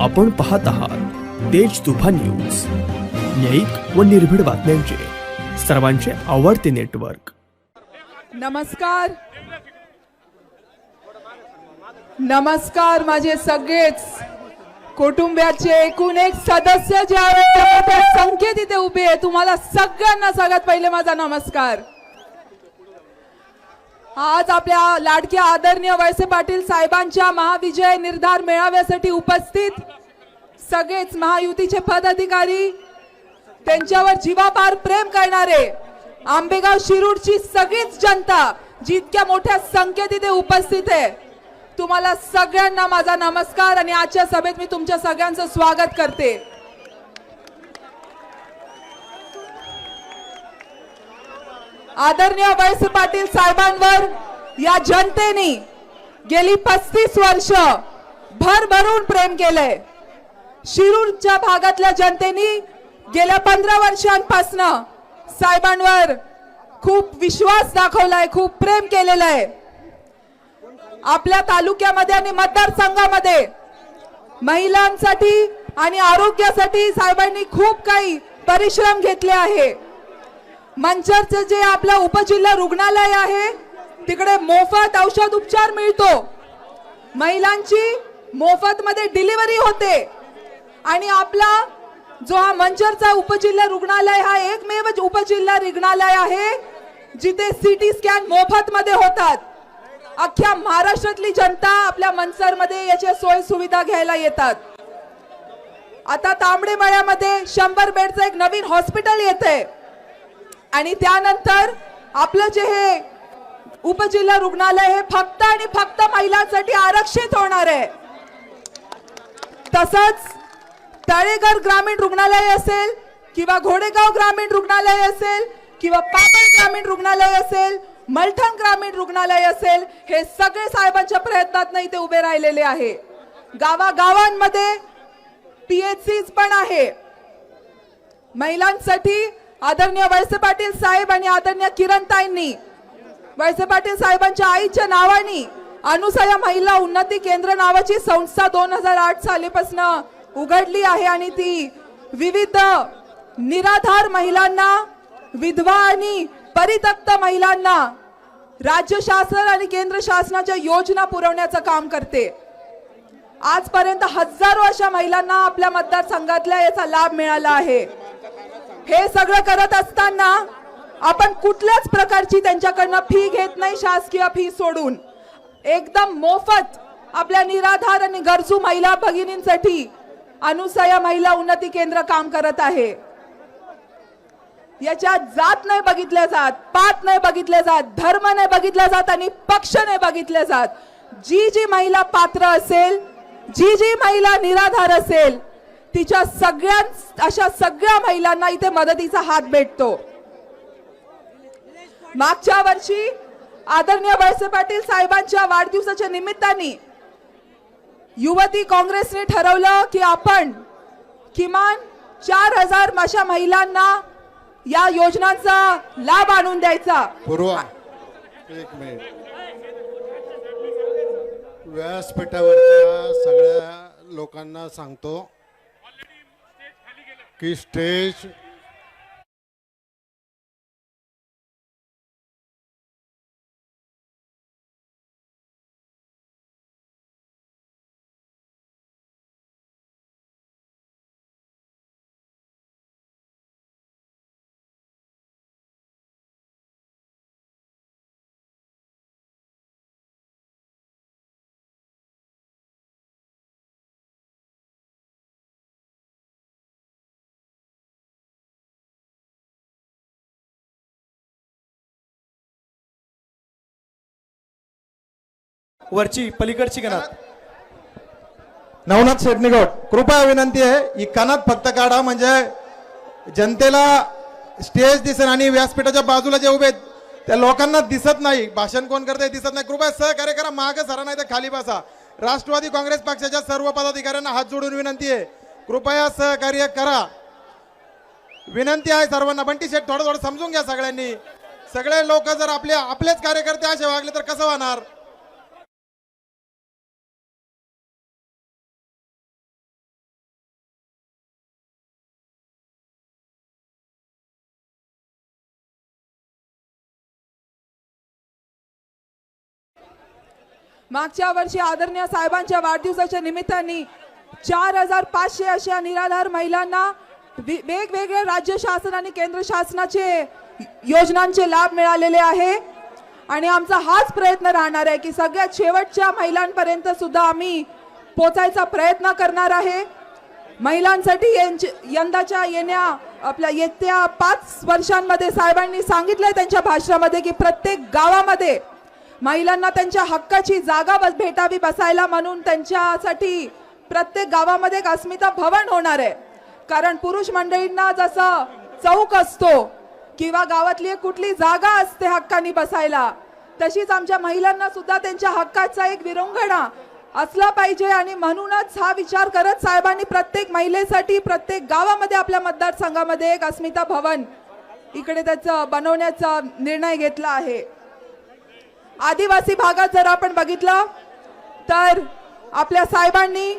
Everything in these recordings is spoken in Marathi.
आपण पाहत आहात तेज तुफान न्यूज. न्यायिक व निर्भीड बातम्यांचे. सर्वांचे आवडते नेटवर्क. नमस्कार. नमस्कार माझे सगळेच. कुटुंबाचे एकूण एक सदस्य जे आहेत त्या संख्येत इथे उभे आहे तुम्हाला सगळ्यांना सगळ्यात पहिले माझा नमस्कार. आज आपल्या लाडक्या आदरणीय वळसे पाटील साहेबांच्या महाविजय निर्धार मेळाव्यासाठी उपस्थित सगळेच महायुतीचे पदाधिकारी त्यांच्यावर जीवापार प्रेम करणारे आंबेगाव शिरूरची सगळीच जनता जितक्या मोठ्या संख्येत इथे उपस्थित आहे तुम्हाला सगळ्यांना माझा नमस्कार आणि आजच्या सभेत मी तुमच्या सगळ्यांचं स्वागत करते. आदरणीय वळसे पाटील साहेबांवर या जनतेने गेली पस्तीस वर्ष भरभरून प्रेम केलंय. शिरूरच्या भागातल्या जनतेने गेल्या पंधरा वर्षांपासून साहेबांवर खूप विश्वास दाखवलाय खूप प्रेम केलेलं आहे आपल्या तालुक्यामध्ये आणि मतदारसंघामध्ये महिलांसाठी आणि आरोग्यासाठी साहेबांनी खूप काही परिश्रम घेतले आहे. मंचरचं जे आपलं उपजिल्हा रुग्णालय आहे तिकडे मोफत औषध उपचार मिळतो. महिलांची मोफत मध्ये डिलिव्हरी होते. आणि आपला जो हा मंचरचा उपजिल्हा रुग्णालय हा एकमेव उपजिल्हा रुग्णालय आहे जिथे सिटी स्कॅन मोफत मध्ये होतात. अख्ख्या महाराष्ट्रातली जनता आपल्या मनसरमध्ये याच्या सोय सुविधा घ्यायला येतात. आता तांबडे मळ्यामध्ये शंभर बेडचं एक नवीन हॉस्पिटल येते आणि त्यानंतर आपलं जे हे उपजिल्हा रुग्णालय हे फक्त आणि फक्त महिलांसाठी आरक्षित होणार आहे. तसंच तळेघर ग्रामीण रुग्णालय असेल किंवा घोडेगाव ग्रामीण रुग्णालय असेल किंवा पापड ग्रामीण रुग्णालय असेल मलठण ग्रामीण रुग्णालय असेल हे सगळे साहेबांच्या प्रयत्नात इथे उभे राहिलेले आहे. गावागावांमध्ये पीएचसी पण आहे. महिलांसाठी आदरणीय वळसे पाटील साहेब आणि आदरणीय किरणताईंनी वळसे पाटील साहेबांच्या आईच्या नावाने अनुसया महिला उन्नती केंद्र नावाची संस्था दोन हजार आठ सालीपासून उघडली आहे आणि ती विविध निराधार महिलांना विधवा आणि परित्यक्त महिलांना राज्य शासन आणि केंद्र शासनाच्या योजना पुरवण्याचं काम करते. आजपर्यंत हजारो अशा महिलांना आपल्या मतदारसंघातल्या याचा लाभ मिळाला आहे. हे सगळं करत असताना आपण कुठल्याच प्रकारची त्यांच्याकडनं फी घेत नाही शासकीय फी सोडून. एकदम मोफत आपल्या निराधार आणि गरजू महिला भगिनींसाठी अनुसया महिला उन्नती केंद्र काम करत आहे. याच्यात जात नाही बघितल्या जात पात नाही बघितले जात धर्म नाही बघितल्या जात आणि पक्ष नाही बघितले जात. जी जी महिला पात्र असेल जी जी महिला निराधार असेल तिच्या सगळ्या अशा सगळ्या महिलांना इथे मदतीचा हात भेटतो. मागच्या वर्षी आदरणीय वळसे पाटील साहेबांच्या वाढदिवसाच्या निमित्ताने युवती काँग्रेसने ठरवलं की आपण किमान चार हजार अशा महिलांना या योजनांचा लाभ आणून द्यायचा. पूर्वा. एक मिनिट. व्यासपीठावरच्या सगळ्या लोकांना सांगतो. की स्टेज वरची पलीकडची कनात नवनाथ शेटनिगौड कृपया विनंती आहे ही कनात फक्त काढा म्हणजे जनतेला स्टेज दिसेल आणि व्यासपीठाच्या बाजूला जे उभे आहेत, त्या लोकांना दिसत नाही. भाषण कोण करते दिसत नाही. कृपया सहकार्य करा माग सरा नाही तर खाली बसा. राष्ट्रवादी काँग्रेस पक्षाच्या सर्व पदाधिकाऱ्यांना हात जोडून विनंती आहे. कृपया सहकार्य करा. विनंती आहे सर्वांना बंटी शेठ थोडं थोडं समजून घ्या सगळ्यांनी. सगळे लोक जर आपले आपलेच कार्यकर्ते असे वागले तर कसं होणार मागच्या वर्षी आदरणीय साहेबांच्या वाढदिवसाच्या निमित्ताने चार हजार पाचशे अशा निराधार महिलांना वेगवेगळ्या राज्य शासन आणि केंद्र शासनाचे योजनांचे लाभ मिळालेले आहे. आणि आमचा हाच प्रयत्न राहणार आहे की सगळ्यात शेवटच्या महिलांपर्यंत सुद्धा आम्ही पोचायचा प्रयत्न करणार आहे. महिलांसाठी यंदाच्या येण्या आपल्या येत्या पाच वर्षांमध्ये साहेबांनी सांगितलंय त्यांच्या भाषणामध्ये की प्रत्येक गावामध्ये महिलांना त्यांच्या हक्काची जागा बस- भेटावी बसायला म्हणून त्यांच्यासाठी प्रत्येक गावामध्ये एक अस्मिता भवन होणार आहे. कारण पुरुष मंडळींना जसं चौक असतो किंवा गावातली एक कुठली जागा असते हक्कानी बसायला तशीच आमच्या महिलांना सुद्धा त्यांच्या हक्काचा एक विरंगणा असला पाहिजे आणि म्हणूनच हा विचार करत साहेबांनी प्रत्येक महिलेसाठी प्रत्येक गावामध्ये आपल्या मतदारसंघामध्ये एक अस्मिता भवन इकडे त्याचं बनवण्याचा निर्णय घेतला आहे. आदिवासी भागात जर आपण बघितलं तर आपल्या साहेबांनी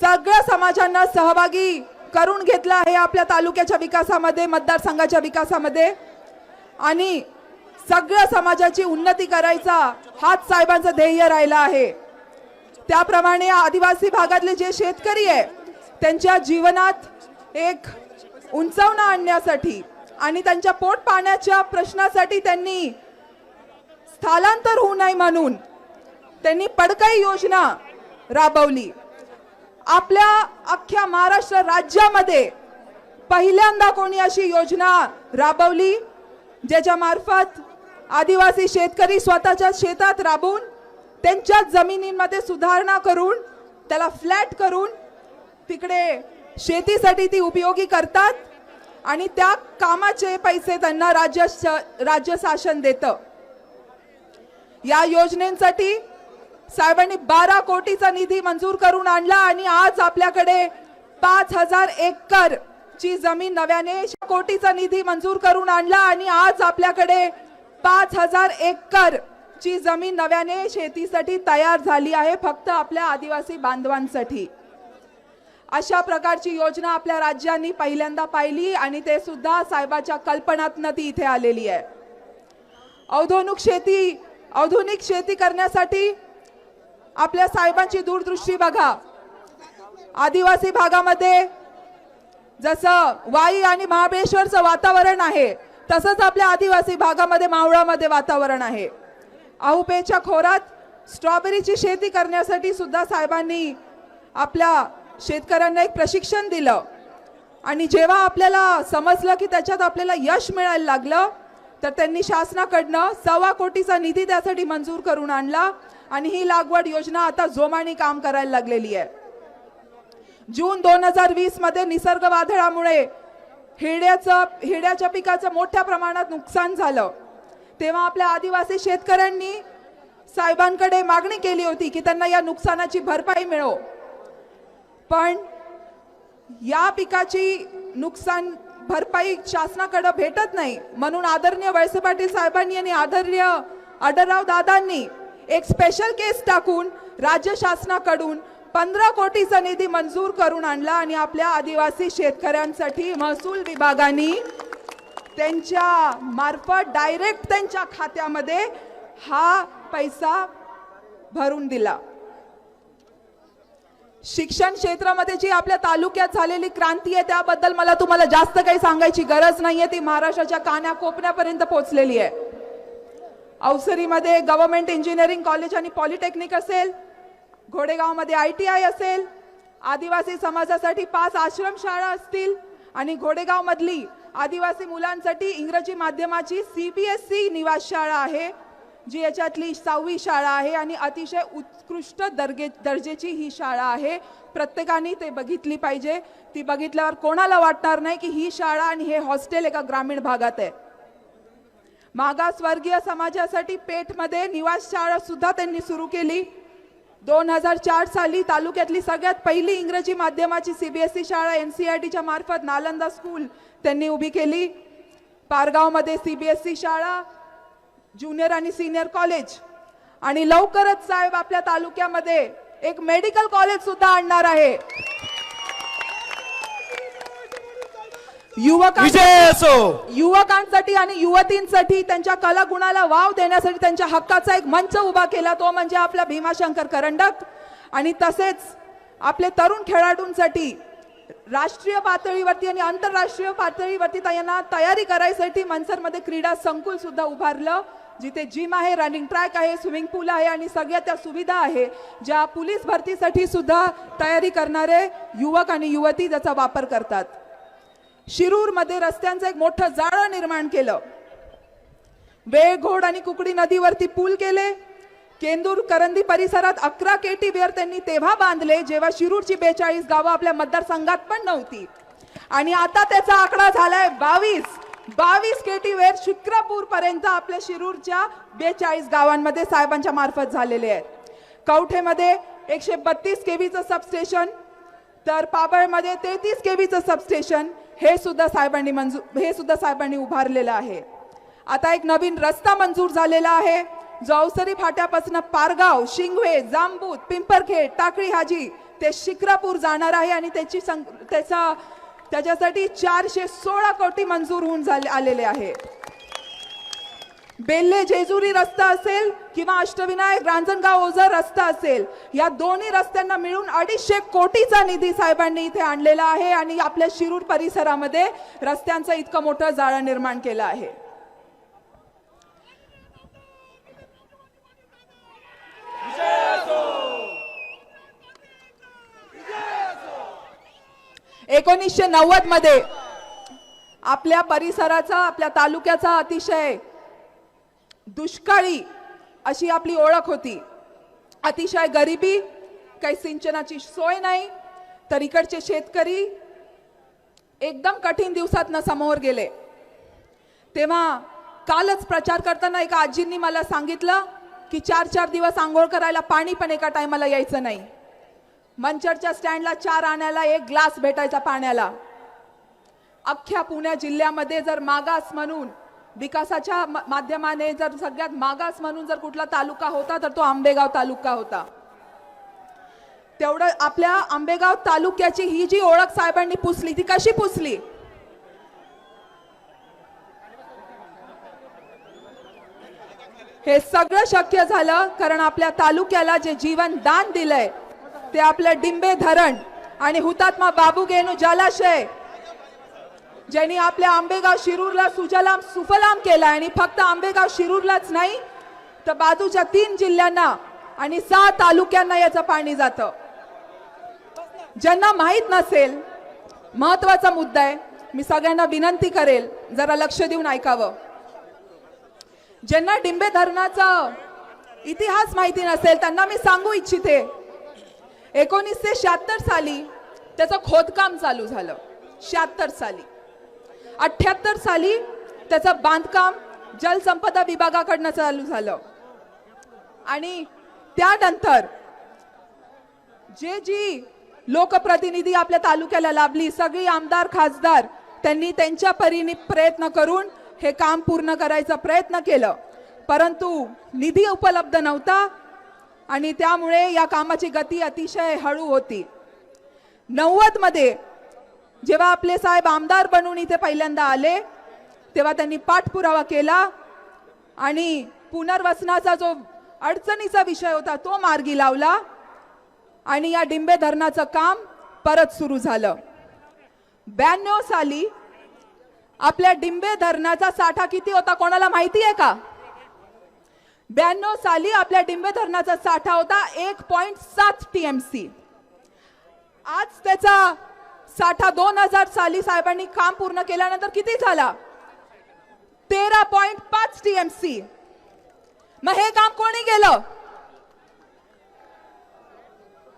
सगळ्या समाजांना सहभागी करून घेतला आहे आपल्या तालुक्याच्या विकासामध्ये मतदारसंघाच्या विकासामध्ये. आणि सगळ्या समाजाची उन्नती करायचा हाच साहेबांचं ध्येय राहिला आहे. त्याप्रमाणे आदिवासी भागातले जे शेतकरी आहे त्यांच्या जीवनात एक उंचावणं आणण्यासाठी आणि त्यांच्या पोट पाण्याच्या प्रश्नासाठी त्यांनी स्थलांतर होऊ नये म्हणून त्यांनी पडकाई योजना राबवली. आपल्या अख्ख्या महाराष्ट्र राज्यामध्ये पहिल्यांदा कोणी अशी योजना राबवली ज्याच्या मार्फत आदिवासी शेतकरी स्वतःच्या शेतात राबून त्यांच्या जमिनींमध्ये सुधारणा करून त्याला फ्लॅट करून तिकडे शेतीसाठी ती उपयोगी करतात आणि त्या कामाचे पैसे त्यांना राज्य राज्य शासन देतं. या योजनेसाठी साहेबांनी बारा कोटीचा निधी मंजूर करून आणला आणि आज आपल्याकडे पाच हजार एकर ची जमीन नव्याने कोटीचा निधी मंजूर करून आणला आणि आज आपल्याकडे पाच हजार एकर ची जमीन नव्याने शेतीसाठी तयार झाली आहे फक्त आपल्या आदिवासी बांधवांसाठी. अशा प्रकारची योजना आपल्या राज्यांनी पहिल्यांदा पाहिली आणि ते सुद्धा साहेबाच्या कल्पनातनं ती इथे आलेली आहे. औदोनुक शेती आधुनिक शेती करण्यासाठी आपल्या साहेबांची दूरदृष्टी बघा. आदिवासी भागामध्ये जसं वाई आणि महाबळेश्वरचं वातावरण आहे तसंच आपल्या आदिवासी भागामध्ये मावळामध्ये वातावरण आहे. आहुपेच्या खोरात स्ट्रॉबेरीची शेती करण्यासाठी सुद्धा साहेबांनी आपल्या शेतकऱ्यांना एक प्रशिक्षण दिलं. आणि जेव्हा आपल्याला समजलं की त्याच्यात आपल्याला यश मिळायला लागलं तर त्यांनी शासनाकडनं सव्वा कोटीचा निधी त्यासाठी मंजूर करून आणला आणि ही लागवड योजना आता जोमाने काम करायला लागलेली आहे. जून दोन हजार वीसमध्ये निसर्ग वादळामुळे हिड्याचं हिड्याच्या पिकाचं मोठ्या प्रमाणात नुकसान झालं. तेव्हा आपल्या आदिवासी शेतकऱ्यांनी साहेबांकडे मागणी केली होती की त्यांना या नुकसानाची भरपाई मिळो. पण या पिकाची नुकसान भरपाई शासनाकडे भेटत नाही. म्हणून आदरणीय वळसे पाटील साहेबांनी आणि आदरणीय आडरराव दादांनी एक स्पेशल केस टाकून राज्य शासनाकडून पंधरा कोटीचा निधी मंजूर करून आणला आणि आपल्या आदिवासी शेतकऱ्यांसाठी महसूल विभागाने त्यांच्या मार्फत डायरेक्ट त्यांच्या खात्यामध्ये हा पैसा भरून दिला. शिक्षण क्षेत्रामध्ये जी आपल्या तालुक्यात झालेली क्रांती आहे त्याबद्दल मला तुम्हाला जास्त काही सांगायची गरज नाहीये. ती महाराष्ट्राच्या कानाकोपऱ्यापर्यंत पोहोचलेली आहे. अवसरीमध्ये गव्हर्नमेंट इंजिनिअरिंग कॉलेज आणि पॉलिटेक्निक असेल घोडेगावमध्ये आय टी आय असेल आदिवासी समाजासाठी पाच आश्रमशाळा असतील आणि घोडेगावमधली आदिवासी मुलांसाठी इंग्रजी माध्यमाची सी बी एस ई निवासशाळा आहे. जी याच्यातली सहावी शाळा आहे आणि अतिशय उत्कृष्ट दर्गे दर्जेची ही शाळा आहे. प्रत्येकाने ते बघितली पाहिजे. ती बघितल्यावर कोणाला वाटणार नाही की ही शाळा आणि हे हॉस्टेल एका ग्रामीण भागात आहे. मागासवर्गीय समाजासाठी पेठमध्ये निवास शाळा सुद्धा त्यांनी सुरू केली. दोन हजार चार साली तालुक्यातली सगळ्यात पहिली इंग्रजी माध्यमाची सीबीएसई शाळा एन सी आय टीच्या मार्फत नालंदा स्कूल त्यांनी उभी केली. पारगावमध्ये सीबीएसई शाळा ज्युनियर आणि सिनियर कॉलेज. आणि लवकरच साहेब आपल्या तालुक्यामध्ये एक मेडिकल कॉलेज सुद्धा आणणार आहे. युवकांसाठी आणि युवतींसाठी त्यांच्या कलागुणाला वाव देण्यासाठी त्यांच्या हक्काचा एक मंच उभा केला तो म्हणजे आपला भीमाशंकर करंडक. आणि तसेच आपले तरुण खेळाडूंसाठी राष्ट्रीय पातळीवरती आणि आंतरराष्ट्रीय पातळीवरती त्यांना तयारी करायसाठी मनसरमध्ये क्रीडा संकुल सुद्धा उभारलं. जिथे जिम आहे रनिंग ट्रॅक आहे स्विमिंग पूल आहे आणि सगळ्या त्या सुविधा आहे ज्या पोलीस भरतीसाठी सुद्धा तयारी करणारे युवक आणि युवती त्याचा वापर करतात. शिरूरमध्ये रस्त्यांचं एक मोठं जाळं निर्माण केलं. वेळघोड आणि कुकडी नदीवरती पूल केले. केंदूर करंदी परिसरात अकरा केटी वेअर त्यांनी तेव्हा बांधले जेव्हा शिरूरची बेचाळीस गावं आपल्या मतदारसंघात पण नव्हती. आणि आता त्याचा आकडा झालाय बावीस. बावीस केटी वेअर शिक्रापूर पर्यंत आपल्या शिरूरच्या बेचाळीस गावांमध्ये साहेबांच्या मार्फत झालेले आहेत. कवठेमध्ये एकशे बत्तीस केवीचं सबस्टेशन तर पाबळमध्ये तेहतीस केवीचं सबस्टेशन हे सुद्धा साहेबांनी मंजूर हे सुद्धा साहेबांनी उभारलेलं आहे. आता एक नवीन रस्ता मंजूर झालेला आहे. जो अवसरी फाट्यापासून पारगाव शिंगवे जांबूत पिंपरखेड टाकळी हाजी ते शिक्रापूर जाणार आहे आणि त्याची सं त्याचा त्याच्यासाठी चारशे सोळा कोटी मंजूर होऊन झाले आलेले आहे बेल्ले जेजुरी रस्ता असेल किंवा अष्टविनायक रांजणगाव ओझर रस्ता असेल या दोन्ही रस्त्यांना मिळून अडीचशे कोटीचा निधी साहेबांनी इथे आणलेला आहे आणि आपल्या शिरूर परिसरामध्ये रस्त्यांचं इतकं मोठं जाळं निर्माण केलं आहे. एकोणीसशे नव्वदमध्ये आपल्या परिसराचा आपल्या तालुक्याचा अतिशय दुष्काळी अशी आपली ओळख होती. अतिशय गरिबी काही सिंचनाची सोय नाही तर इकडचे शेतकरी एकदम कठीण दिवसातनं समोर गेले. तेव्हा कालच प्रचार करताना एका आजींनी मला सांगितलं की चार चार दिवस आंघोळ करायला पाणी पण एका टायमाला यायचं नाही. मंचरच्या स्टँडला चार आण्याला एक ग्लास भेटायचा पाण्याला. अख्ख्या पुण्या जिल्ह्यामध्ये जर मागास म्हणून विकासाच्या माध्यमाने जर सगळ्यात मागास म्हणून जर कुठला तालुका होता तर तो आंबेगाव तालुका होता. तेवढं आपल्या आंबेगाव तालुक्याची ही जी ओळख साहेबांनी पुसली ती कशी पुसली? हे सगळं शक्य झालं कारण आपल्या तालुक्याला जे जीवन दान दिलंय ते आपलं डिंबे धरण आणि हुतात्मा बाबू गेनू जलाशय ज्यांनी आपल्या आंबेगाव शिरूरला सुजलाम सुफलाम केला आणि फक्त आंबेगाव शिरूरलाच नाही तर बाजूच्या तीन जिल्ह्यांना आणि सहा तालुक्यांना याचं पाणी जातं. ज्यांना माहीत नसेल महत्त्वाचा मुद्दा आहे मी सगळ्यांना विनंती करेल जरा लक्ष देऊन ऐकावं. ज्यांना डिंबे धरणाचा इतिहास माहिती नसेल त्यांना मी सांगू इच्छिते एकोणीसशे शहात्तर साली त्याचं खोदकाम चालू झालं. शहात्तर साली. अठ्ठ्याहत्तर साली त्याचं बांधकाम जलसंपदा विभागाकडनं चालू झालं. आणि त्यानंतर जे जी लोकप्रतिनिधी आपल्या तालुक्याला लाभली सगळी आमदार खासदार त्यांनी त्यांच्या परीने प्रयत्न करून हे काम पूर्ण करायचा प्रयत्न केलं. परंतु निधी उपलब्ध नव्हता. आणि त्यामुळे या कामाची गती अतिशय हळू होती. नव्वदमध्ये जेव्हा आपले साहेब आमदार बनून इथे पहिल्यांदा आले तेव्हा त्यांनी पाठपुरावा केला आणि पुनर्वसनाचा जो अडचणीचा विषय होता तो मार्गी लावला आणि या डिंबे धरणाचं काम परत सुरू झालं. ब्याण्णव साली आपल्या डिंबे धरणाचा साठा किती होता कोणाला माहिती आहे का? ब्याण्णव साली आपल्या डिंबे धरणाचा साठा होता एक पॉईंट सात टी एम सी आज त्याचा साठा दोन हजार साली साहेबांनी काम पूर्ण केल्यानंतर किती झाला? तेरा पॉईंट पाच टीएमसी मग हे काम कोणी केलं?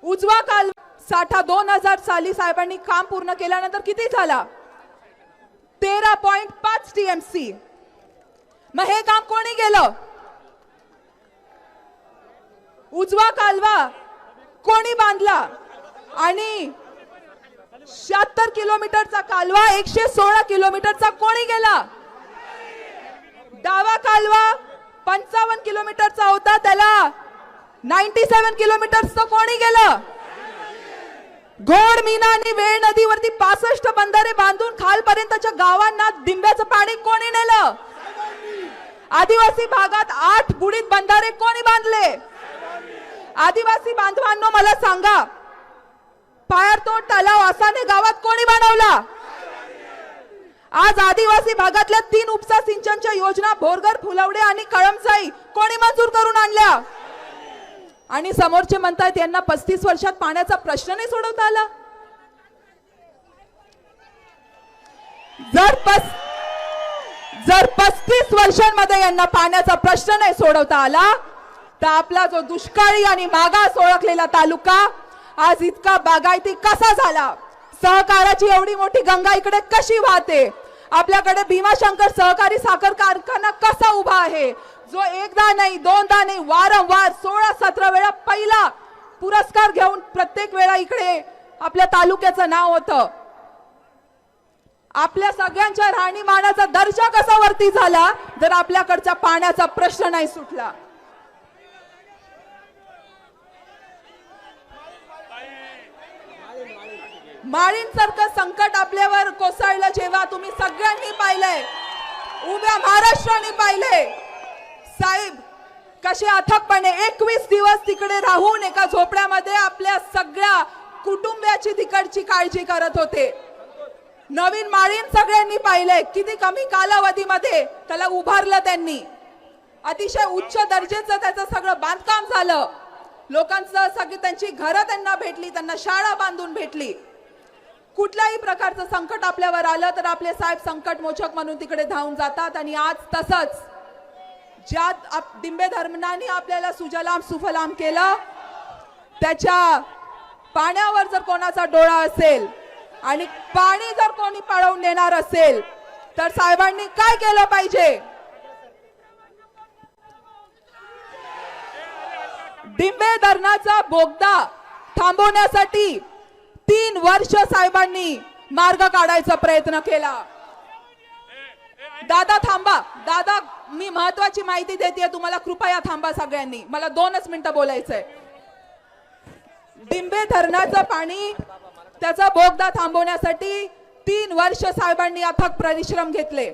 उजवा काल साठा दोन हजार साली साहेबांनी काम पूर्ण केल्यानंतर किती झाला? तेरा पॉईंट पाच टीएमसी मग हे काम कोणी केलं? उजवा कालवा कोणी बांधला? आणि शहात्तर किलोमीटरचा कालवा एकशे सोळा किलोमीटरचा कोणी गेला? डावा कालवा पंचावन्न किलोमीटरचा होता त्याला नाईन्टी सेव्हन किलोमीटरचं कोणी गेलं? घोड मीना आणि वेळ नदीवरती पासष्ट बंधारे बांधून खालपर्यंतच्या गावांना दिंब्याचं पाणी कोणी नेलं? आदिवासी भागात आठ बुडीत बंधारे कोणी बांधले? आदिवासी बांधवांनो मला सांगा पायरतोड तलाव आसाने गावात कोणी बनवला? आज आदिवासी भागातल्या तीन उपसा सिंचनच्या योजना भोरगर फुलवडे आणि कळमसाई कोणी मंजूर करून आणल्या? आणि समोरचे म्हणतायत यांना पस्तीस वर्षात पाण्याचा प्रश्न नाही सोडवता आला. जर पस जर पस्तीस वर्षांमध्ये यांना पाण्याचा प्रश्न नाही सोडवता आला तर आपला जो दुष्काळी आणि मागास ओळखलेला तालुका आज इतका बागायती कसा झाला? सहकाराची एवढी मोठी गंगा इकडे कशी वाहते? आपल्याकडे भीमाशंकर सहकारी साखर कारखाना कसा उभा आहे? जो एकदा नाही दोनदा नाही वारंवार सोळा सतरा वेळा पहिला पुरस्कार घेऊन प्रत्येक वेळा इकडे आपल्या तालुक्याचं नाव होतं. आपल्या सगळ्यांच्या राहणीमानाचा दर्जा कसा वरती झाला? जर आपल्याकडच्या पाण्याचा प्रश्न नाही सुटला. माळींसारखं संकट आपल्यावर कोसळलं जेव्हा तुम्ही सगळ्यांनी पाहिलंय. उभ्या महाराष्ट्राने पाहिले साहेब कसे अथकपणे एकवीस दिवस तिकडे राहून एका झोपड्यामध्ये आपल्या सगळ्या कुटुंबियाची तिकडची काळजी करत होते. नवीन माळीन सगळ्यांनी पाहिलंय. किती कमी कालावधीमध्ये त्याला उभारलं त्यांनी. अतिशय उच्च दर्जेचं त्याचं सगळं बांधकाम झालं. लोकांचं सगळी त्यांची घरं त्यांना भेटली त्यांना शाळा बांधून भेटली. कुठल्याही प्रकारचं संकट आपल्यावर आलं तर आपले साहेब संकट मोचक म्हणून तिकडे धावून जातात. आणि आज तसंच ज्या आप- दिंबे धर्मनाने आपल्याला सुजलाम सुफलाम केलं त्याच्या पाण्यावर जर कोणाचा डोळा असेल आणि पाणी जर कोणी पळवून नेणार असेल तर साहेबांनी काय केलं पाहिजे? डिंबे धरणाचा बोगदा थांबवण्यासाठी तीन वर्ष साहेबांनी मार्ग काढायचा प्रयत्न केला. दादा थांबा. दादा मी महत्वाची माहिती देते तुम्हाला कृपया थांबा सगळ्यांनी. मला दोनच मिनिटं बोलायचंय. डिंबे धरणाचं पाणी त्याचा बोगदा थांबवण्यासाठी तीन वर्ष साहेबांनी अथक परिश्रम घेतले.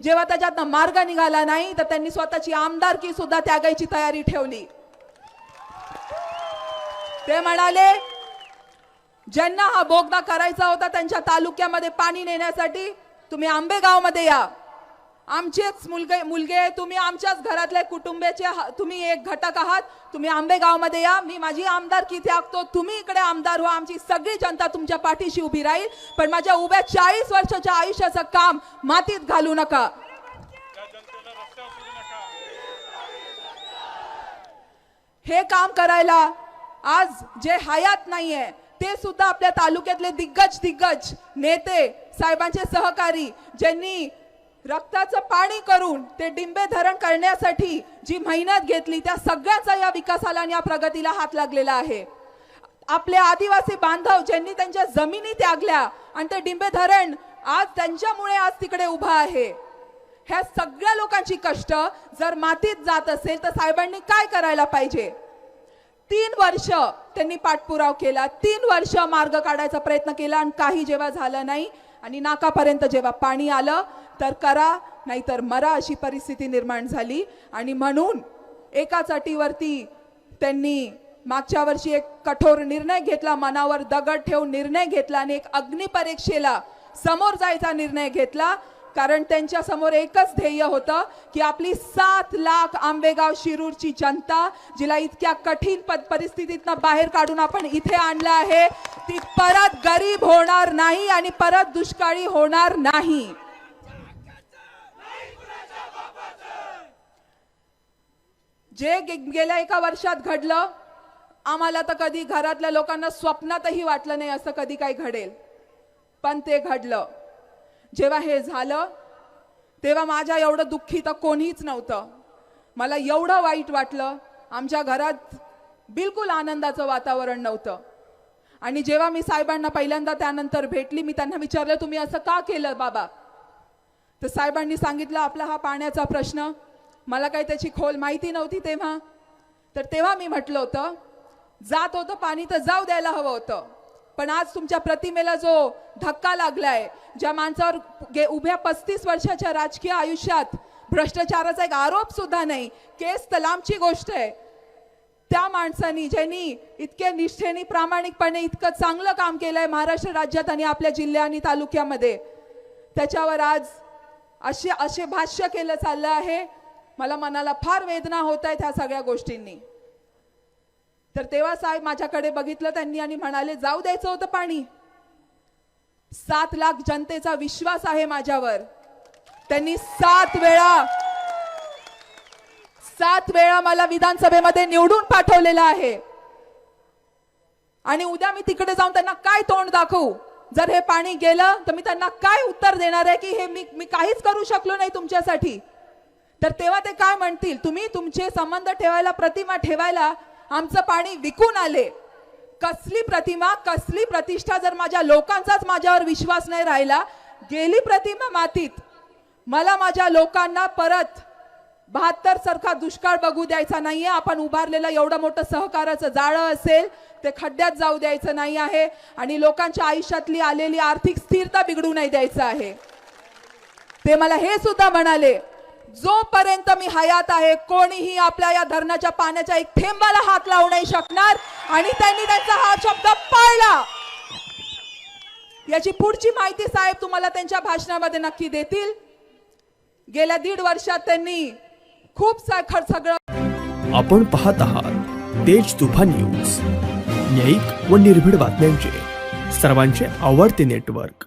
जेव्हा त्याच्यातनं मार्ग निघाला नाही तर त्यांनी स्वतःची आमदारकी सुद्धा त्यागायची तयारी ठेवली. ते म्हणाले ज्यांना हा बोगदा करायचा होता त्यांच्या तालुक्यामध्ये पाणी नेण्यासाठी तुम्ही आंबेगावमध्ये या. आमचेच मुलगे मुलगे तुम्ही आमच्याच घरातले कुटुंबाचे तुम्ही एक घटक आहात तुम्ही आंबेगावमध्ये या. मी माझी आमदार किती आखतो तुम्ही इकडे आमदार व्हा आमची सगळी जनता तुमच्या पाठीशी उभी राहील. पण माझ्या उभ्या चाळीस वर्षाच्या आयुष्याचं काम मातीत घालू नका. हे काम करायला आज जे हयात नाहीये ते सुद्धा आपल्या तालुक्यातले दिग्गज दिग्गज नेते साहेबांचे सहकारी ज्यांनी रक्ताचं पाणी करून ते डिंबे धरण करण्यासाठी जी मेहनत घेतली त्या सगळ्याचा या विकासाला आणि या प्रगतीला हात लागलेला आहे. आपले आदिवासी बांधव ज्यांनी त्यांच्या जमिनी त्यागल्या आणि ते डिंबे धरण आज त्यांच्यामुळे आज तिकडे उभा आहे. ह्या सगळ्या लोकांची कष्ट जर मातीत जात असेल तर साहेबांनी काय करायला पाहिजे? तीन वर्ष त्यांनी पाठपुराव केला. तीन वर्ष मार्ग काढायचा प्रयत्न केला आणि काही जेव्हा झालं नाही आणि नाकापर्यंत जेव्हा पाणी आलं तर करा नाहीतर मरा अशी परिस्थिती निर्माण झाली. आणि म्हणून एकाच अटीवरती त्यांनी मागच्या वर्षी एक कठोर निर्णय घेतला मनावर दगड ठेवून निर्णय घेतला आणि एक अग्निपरीक्षेला समोर जायचा निर्णय घेतला. कारण त्यांच्यासमोर एकच ध्येय होतं की आपली सात लाख आंबेगाव शिरूरची जनता जिला इतक्या कठीण पद परिस्थितीतनं बाहेर काढून आपण इथे आणलं आहे ती परत गरीब होणार नाही आणि परत दुष्काळी होणार नाही. जे गे- गेल्या एका वर्षात घडलं आम्हाला तर कधी घरातल्या लोकांना स्वप्नातही वाटलं नाही असं कधी काही घडेल. पण ते घडलं. जेव्हा हे झालं तेव्हा माझ्या एवढं दुःखी तर कोणीच नव्हतं. मला एवढं वाईट वाटलं आमच्या घरात बिलकुल आनंदाचं वातावरण नव्हतं. आणि जेव्हा मी साहेबांना पहिल्यांदा त्यानंतर भेटली मी त्यांना विचारलं तुम्ही असं का केलं बाबा? तर साहेबांनी सांगितलं आपला हा पाण्याचा प्रश्न मला काही त्याची खोल माहिती नव्हती तेव्हा. तर तेव्हा मी म्हटलं होतं जात होतं पाणी तर जाऊ द्यायला हवं होतं. पण आज तुमच्या प्रतिमेला जो धक्का लागलाय ज्या माणसावर गे- उभ्या पस्तीस वर्षाच्या राजकीय आयुष्यात भ्रष्टाचाराचा एक आरोप सुद्धा नाही केस तलामची गोष्ट आहे. त्या माणसानी ज्यांनी इतके निष्ठेने प्रामाणिकपणे इतकं चांगलं काम केलंय महाराष्ट्र राज्यात आणि आपल्या जिल्ह्या आणि तालुक्यामध्ये त्याच्यावर आज असे असे भाष्य केलं चाललं आहे. मला मनाला फार वेदना होत आहेत ह्या सगळ्या गोष्टींनी. तर तेव्हा साहेब माझ्याकडे बघितलं त्यांनी आणि म्हणाले जाऊ द्यायचं होतं पाणी. सात लाख जनतेचा विश्वास आहे माझ्यावर. त्यांनी सात वेळा सात वेळा मला विधानसभेमध्ये निवडून पाठवलेलं आहे. आणि उद्या मी तिकडे जाऊन त्यांना काय तोंड दाखवू? जर हे पाणी गेलं तर मी त्यांना काय उत्तर देणार आहे की हे मी मी काहीच करू शकलो नाही तुमच्यासाठी? तर तेव्हा ते काय म्हणतील? तुम्ही तुमचे संबंध ठेवायला प्रतिमा ठेवायला आमचं पाणी विकून आले. कसली प्रतिमा कसली प्रतिष्ठा जर माझ्या लोकांचाच माझ्यावर विश्वास नाही राहिला गेली प्रतिमा मातीत. मला माझ्या लोकांना परत बहात्तर सारखा दुष्काळ बघू द्यायचा नाहीये. आपण उभारलेलं एवढं मोठं सहकाराचं जाळं असेल ते खड्ड्यात जाऊ द्यायचं नाही आहे आणि लोकांच्या आयुष्यातली आलेली आर्थिक स्थिरता बिघडू नाही द्यायचं आहे. ते मला हे सुद्धा म्हणाले जोपर्यंत मी हयात आहे कोणीही आपल्या या धरणाच्या पाण्याच्या एक थेंबाला हात लावू नाही शकणार आणि त्यांनी त्यांचा हा शब्द पाळला. याची पुढची माहिती साहेब तुम्हाला त्यांच्या भाषणामध्ये नक्की देतील. गेल्या दीड वर्षात त्यांनी खूप सा- सगळं आपण पाहत आहात तेज तुफान न्यूज. न्यायिक व निर्भीड बातम्यांचे सर्वांचे आवडते नेटवर्क.